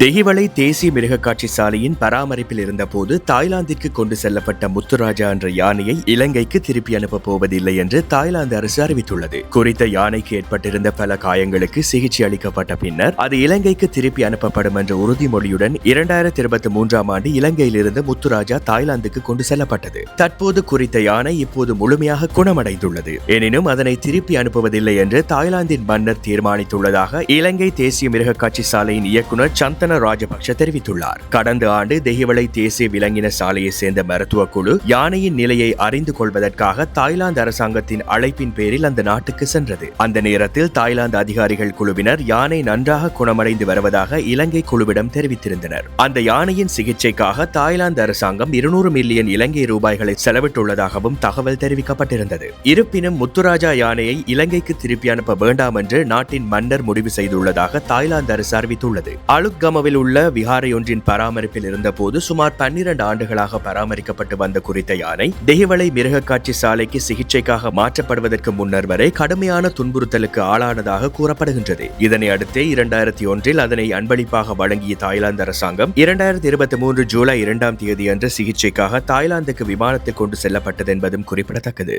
தெஹிவளை தேசிய மிருகக்காட்சி சாலையின் பராமரிப்பில் இருந்தபோது தாய்லாந்திற்கு கொண்டு செல்லப்பட்ட முத்துராஜா என்ற யானையை இலங்கைக்கு திருப்பி அனுப்பப் போவதில்லை என்று தாய்லாந்து அரசு அறிவித்துள்ளது. குறித்த யானைக்கு ஏற்பட்டிருந்த பல காயங்களுக்கு சிகிச்சை அளிக்கப்பட்ட பின்னர் அது இலங்கைக்கு திருப்பி அனுப்பப்படும் என்ற உறுதிமொழியுடன் இரண்டாயிரத்தி இருபத்தி மூன்றாம் ஆண்டு இலங்கையிலிருந்து முத்துராஜா தாய்லாந்துக்கு கொண்டு செல்லப்பட்டது. தற்போது குறித்த யானை இப்போது முழுமையாக குணமடைந்துள்ளது. எனினும் அதனை திருப்பி அனுப்புவதில்லை என்று தாய்லாந்தின் மன்னர் தீர்மானித்துள்ளதாக இலங்கை தேசிய மிருகக்காட்சி சாலையின் இயக்குநர் சந்தன் ராஜபக்ஷ தெரிவித்துள்ளார். கடந்த ஆண்டு தெஹிவளை தேசிய விலங்கின சாலையை சேர்ந்த மருத்துவ குழு யானையின் நிலையை அறிந்து கொள்வதற்காக தாய்லாந்து அரசாங்கத்தின் அழைப்பின் பேரில் அந்த நாட்டுக்கு சென்றது. அந்த நேரத்தில் தாய்லாந்து அதிகாரிகள் குழுவினர் யானை நன்றாக குணமடைந்து வருவதாக இலங்கை குழுவிடம் தெரிவித்திருந்தனர். அந்த யானையின் சிகிச்சைக்காக தாய்லாந்து அரசாங்கம் இருநூறு மில்லியன் இலங்கை ரூபாய்களை செலவிட்டுள்ளதாகவும் தகவல் தெரிவிக்கப்பட்டிருந்தது. இருப்பினும் முத்துராஜா யானையை இலங்கைக்கு திருப்பி அனுப்ப வேண்டாம் என்று நாட்டின் மன்னர் முடிவு செய்துள்ளதாக தாய்லாந்து அரசு அறிவித்துள்ளது. அலுத்கமவில் உள்ள விகாரையொன்றின் பராமரிப்பில் இருந்தபோது சுமார் பன்னிரண்டு ஆண்டுகளாக பராமரிக்கப்பட்டு வந்த குறித்த யானை தேவலை மிருகக்காட்சி சாலைக்கு சிகிச்சைக்காக மாற்றப்படுவதற்கு முன்னர் வரை கடுமையான துன்புறுத்தலுக்கு ஆளானதாக கூறப்படுகின்றது. இதனை அடுத்தே இரண்டாயிரத்தி ஒன்றில் அதனை அன்பளிப்பாக வழங்கிய தாய்லாந்து அரசாங்கம் இரண்டாயிரத்தி இருபத்தி மூன்று ஜூலை இரண்டாம் தேதியன்று சிகிச்சைக்காக தாய்லாந்துக்கு விமானத்தில் கொண்டு செல்லப்பட்டது என்பதும் குறிப்பிடத்தக்கது.